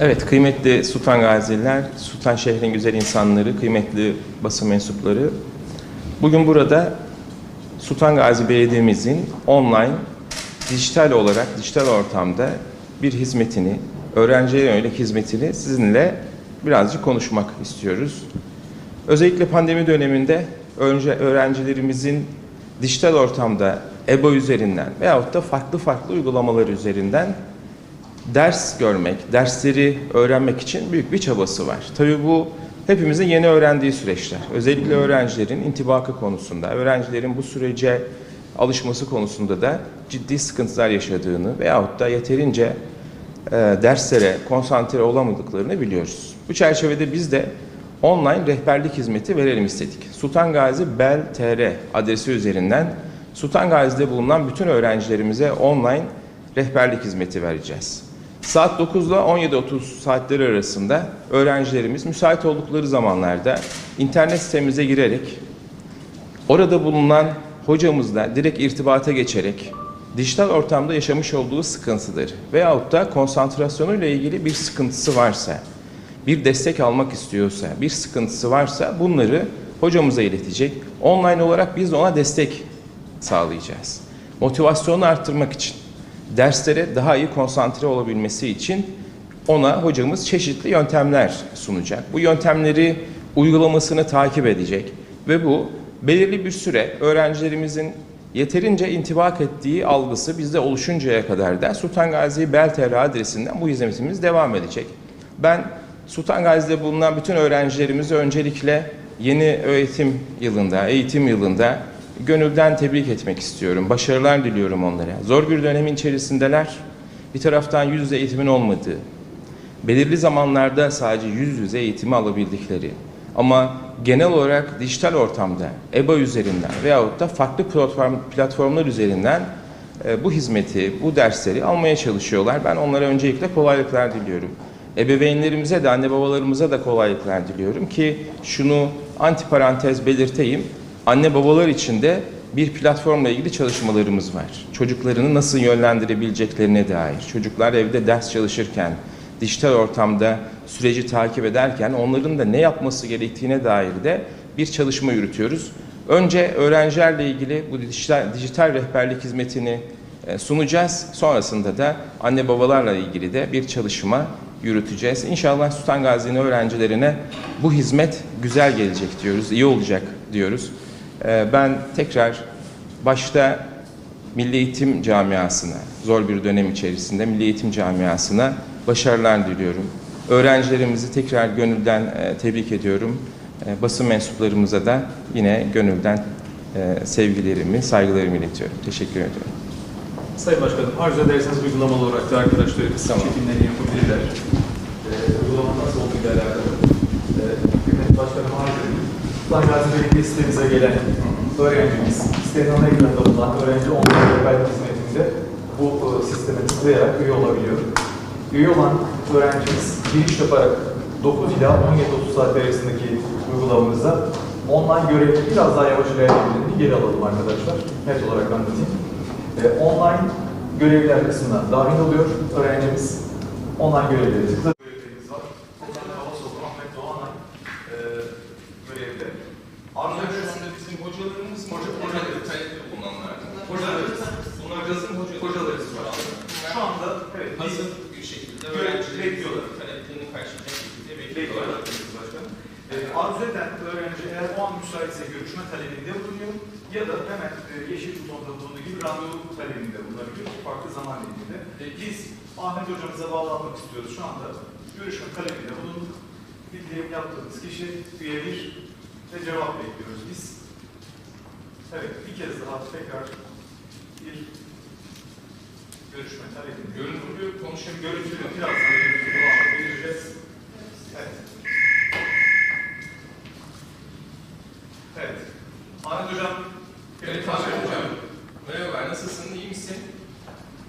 Evet, kıymetli Sultan Gaziler, Sultan şehrin güzel insanları, kıymetli basın mensupları. Bugün burada Sultan Gazi Belediye'mizin online, dijital olarak, dijital ortamda bir hizmetini, öğrenciye yönelik hizmetini sizinle birazcık konuşmak istiyoruz. Özellikle pandemi döneminde önce öğrencilerimizin dijital ortamda EBO üzerinden veyahut da farklı farklı uygulamalar üzerinden ders görmek, dersleri öğrenmek için büyük bir çabası var. Tabii bu hepimizin yeni öğrendiği süreçler. Özellikle öğrencilerin intibakı konusunda, öğrencilerin bu sürece alışması konusunda da ciddi sıkıntılar yaşadığını veyahut da yeterince e, derslere konsantre olamadıklarını biliyoruz. Bu çerçevede biz de online rehberlik hizmeti verelim istedik. Sultan Gazi Bel TR adresi üzerinden Sultan Gazi'de bulunan bütün öğrencilerimize online rehberlik hizmeti vereceğiz. Saat 9 ile 17.30 saatleri arasında öğrencilerimiz müsait oldukları zamanlarda internet sitemize girerek orada bulunan hocamızla direkt irtibata geçerek dijital ortamda yaşamış olduğu sıkıntıları veyahut da konsantrasyonuyla ilgili bir sıkıntısı varsa, bir destek almak istiyorsa, bir sıkıntısı varsa bunları hocamıza iletecek. Online olarak biz ona destek sağlayacağız. Motivasyonu arttırmak için, derslere daha iyi konsantre olabilmesi için ona hocamız çeşitli yöntemler sunacak. Bu yöntemleri uygulamasını takip edecek ve bu belirli bir süre öğrencilerimizin yeterince intibak ettiği algısı bizde oluşuncaya kadar da Sultan Gazi Belterra adresinden bu hizmetimiz devam edecek. Ben Sultan Gazi'de bulunan bütün öğrencilerimizi öncelikle yeni öğretim yılında, eğitim yılında gönülden tebrik etmek istiyorum. Başarılar diliyorum onlara. Zor bir dönemin içerisindeler. Bir taraftan yüz yüze eğitimin olmadığı, belirli zamanlarda sadece yüz yüze eğitimi alabildikleri ama genel olarak dijital ortamda EBA üzerinden veyahut da farklı platform, platformlar üzerinden e, bu hizmeti, bu dersleri almaya çalışıyorlar. Ben onlara öncelikle kolaylıklar diliyorum. Ebeveynlerimize de anne babalarımıza da kolaylıklar diliyorum ki şunu antiparantez belirteyim. Anne babalar için de bir platformla ilgili çalışmalarımız var. Çocuklarını nasıl yönlendirebileceklerine dair. Çocuklar evde ders çalışırken, dijital ortamda süreci takip ederken onların da ne yapması gerektiğine dair de bir çalışma yürütüyoruz. Önce öğrencilerle ilgili bu dijital, dijital rehberlik hizmetini e, sunacağız. Sonrasında da anne babalarla ilgili de bir çalışma yürüteceğiz. İnşallah Sultan Gazi'nin öğrencilerine bu hizmet güzel gelecek diyoruz, iyi olacak diyoruz. E, Ben tekrar başta Milli Eğitim Camiası'na, zor bir dönem içerisinde Milli Eğitim Camiası'na başarılar diliyorum. Öğrencilerimizi tekrar gönülden e, tebrik ediyorum. E, basın mensuplarımıza da yine gönülden e, sevgilerimi, saygılarımı iletiyorum. Teşekkür ediyorum. Sayın Başkanım, arzu ederseniz uygulamalı olarak da arkadaşlarımız Tamam. çekimlerini yapabilirler. Ee, uygulama nasıl olduğuyla alakalı. Ee, Kıymetli Başkanım arz edeyim. Sultan Gazi Belediye sitemize gelen öğrencimiz, sitenin ana ekranında bulunan öğrenci online rehberlik hizmetinde bu e, sisteme tıklayarak üye olabiliyor. Üye olan öğrencimiz giriş yaparak 9 ila 17.30 saat arasındaki uygulamamızda online görevi biraz daha yavaş ilerleyebildiğini geri alalım arkadaşlar. Net olarak anlatayım. Ee, online görevler kısmına dahil oluyor öğrencimiz. Online görevleri. Görevlerimiz var. Bunlar Havasoğlu, Ahmet Doğanay e, görevde. Bunlar şu anda bizim hocalarımız mı? Hoca- Hocaları kayıtlı bulunanlar. Hocalarımız. Bunlar bizim hocalarımız. Hocalarımız var. Şu anda evet, biz hazır bir şekilde Görev- öğrencilerin bekliyorlar. taleplerini karşılayacak arkadaşlar başkanım. E, arzu eden öğrenci eğer o an müsaitse görüşme talebinde bulunuyor ya da hemen e, yeşil butonda bulunduğu gibi randevu talebinde bulunabiliyor farklı zaman diliminde. E, biz Ahmet hocamıza bağlanmak istiyoruz şu anda. Görüşme talebinde bulunduk. Bildirim yaptığımız kişi üye bir ve cevap bekliyoruz biz. Evet, bir kez daha tekrar bir görüşme talebinde. Görüntülü konuşabiliyoruz. Görüntülü birazdan görüntülü olarak vereceğiz. Evet. Evet. Ahmet Hocam. Evet Ahmet Hocam. Merhaba, nasılsın? İyi misin?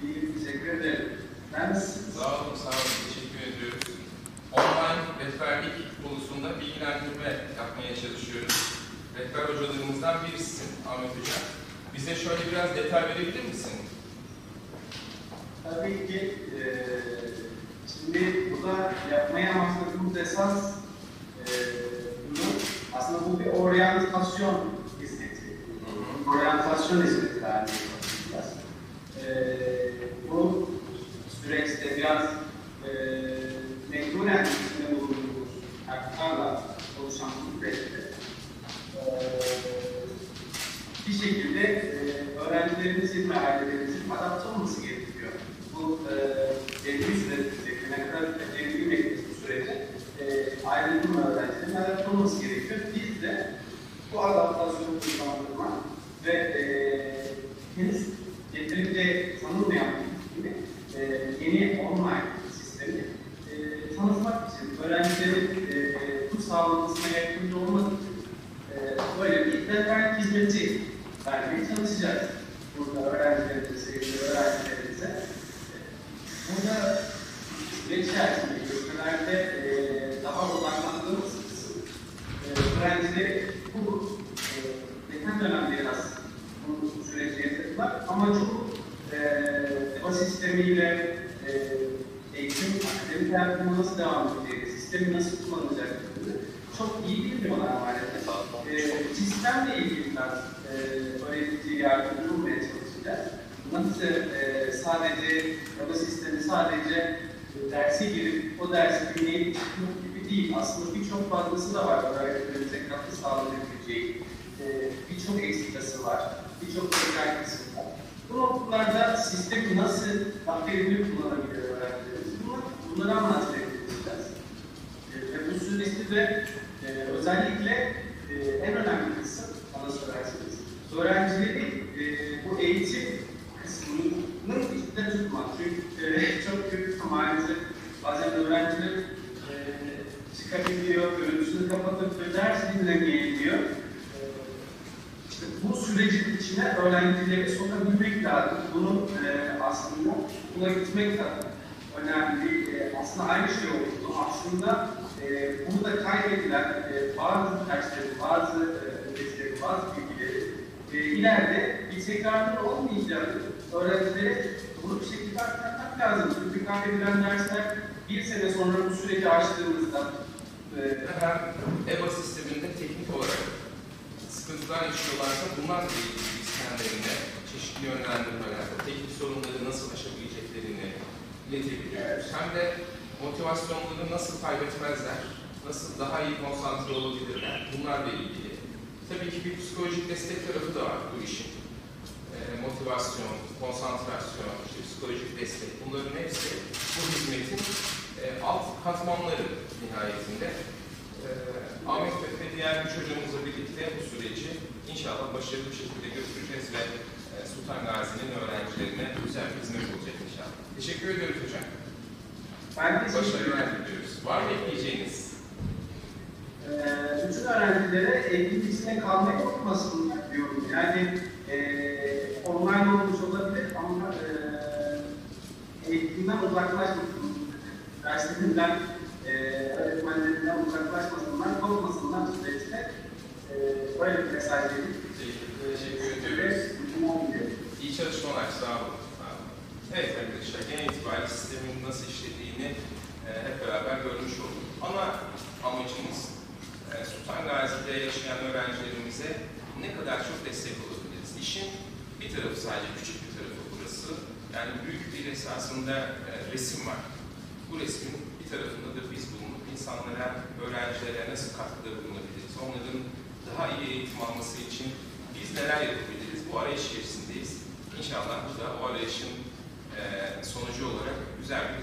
İyi, teşekkür ederim. Ben nasılsınız? Sağ olun, sağ olun. Teşekkür ediyoruz. Online rehberlik konusunda bilgilendirme yapmaya çalışıyoruz. Rehber hocalarımızdan birisisin Ahmet Hocam. Bize şöyle biraz detay verebilir misin? Tabii ki eee şimdi bu burada yapmaya amaçladığımız esas e, aslında bu bir oryantasyon hizmeti. Oryantasyon hizmeti haline getireceğiz. E, bu süreçte biraz e, mecburen içinde bulunduğumuz haklarla oluşan bu süreçte e, bir şekilde e, öğrencilerimizin ve ailelerimizin adapte olması gerekiyor. Bu e, belli bir süre sürecek, ne kadar belli bir bu sürece e, ailelerin ve öğrencilerin adapte olması gerekiyor. Biz de bu adaptasyonu hızlandırmak ve e, henüz yeterince tanınmayan gibi e, yeni online sistemi e, tanıtmak için öğrencilerin bu sağlamasına yardımcı olmak için e, böyle bir rehber hizmeti vermeye çalışacağız. Burada öğrencilerimize, sevgili öğrencilerimize. E, Burada süreç içerisinde görüşmelerde e, daha odaklandığımız kısım e, öğrencileri bu e, geçen dönemde biraz bu süreci yaşadılar ama çok e, EBA sistemiyle e, eğitim, akademik hayatına nasıl devam edeceğini, sistemi nasıl kullanacaklarını çok iyi bilmiyorlar maalesef. E, sistemle ilgili biraz e, öğretici yardımcı olmaya çalışacağız. Nasıl e, sadece EBA sistemi sadece derse girip o dersi dinleyip çıkmak gibi değil. Aslında birçok fazlası da var öğrencilerimize katkı sağlayabileceği. E, birçok eksikası var, birçok tekrar kısmı var. Bu noktalarda sistemi nasıl daha verimli kullanabilir öğrencilerimiz? Bunlar, bunları anlatmaya çalışacağız. E, ve bu süreçte de özellikle e, en önemli kısım bana sorarsınız. Öğrencileri e, bu eğitim kısmının içinde tutmak. Çünkü e, çok kötü maalesef bazen öğrenciler e, çıkabiliyor, görüntüsünü kapatıp ve ders dinlemeyebiliyor. İşte bu sürecin içine öğrencileri sokabilmek lazım. Bunu e, aslında okula gitmek de önemli. E, aslında aynı şey oldu. Aslında e, burada kaybedilen e, bazı dersleri, bazı e, öğretileri, bazı bilgileri e, ileride bir tekrarın olmayacağını öğrencilere bunu bir şekilde aktarmak lazım. Çünkü kaybedilen dersler bir sene sonra bu süreci açtığımızda e, Hem EBA sisteminde teknik olarak sıkıntılar yaşıyorlarsa bunlarla ilgili biz kendilerine çeşitli yönlendirmeler, teknik sorunları nasıl aşabileceklerini iletebiliyoruz. Hem de motivasyonları nasıl kaybetmezler, nasıl daha iyi konsantre olabilirler bunlarla ilgili. Tabii ki bir psikolojik destek tarafı da var bu işin. Ee, motivasyon, konsantrasyon, işte psikolojik destek bunların hepsi bu hizmetin e, alt katmanları nihayetinde. Ee, Ahmet ve ve diğer üç hocamızla birlikte bu süreci inşallah başarılı bir şekilde götüreceğiz ve e, Sultan Gazi'nin öğrencilerine güzel bir hizmet olacak inşallah. Teşekkür ediyoruz hocam. Ben de Başarılar diliyoruz. Var mı ekleyeceğiniz? Ee, bütün öğrencilere eğitim içine kalmayı unutmasınlar diyorum. Yani e, online olmuş olabilir ama e, eğitimden uzaklaşmasın, derslerinden, e, öğretmenlerinden uzaklaşmasınlar, kopmasınlar süreçte. E, böyle bir mesaj vereyim. Teşekkür ediyoruz. Bütün olmuyor. İyi çalışmalar, sağ olun. Evet arkadaşlar, genel itibariyle sistemin nasıl işlediğini e, hep beraber görmüş olduk. Ana amacımız e, Sultan Gazi'de yaşayan öğrencilerimize ne kadar çok destek olabiliriz. İşin bir tarafı sadece küçük bir tarafı burası. Yani büyük bir esasında e, resim var. Bu resmin bir tarafında da biz bulunup insanlara, öğrencilere nasıl katkıda bulunabiliriz? Onların daha iyi eğitim alması için biz neler yapabiliriz? Bu arayış içerisindeyiz. İnşallah bu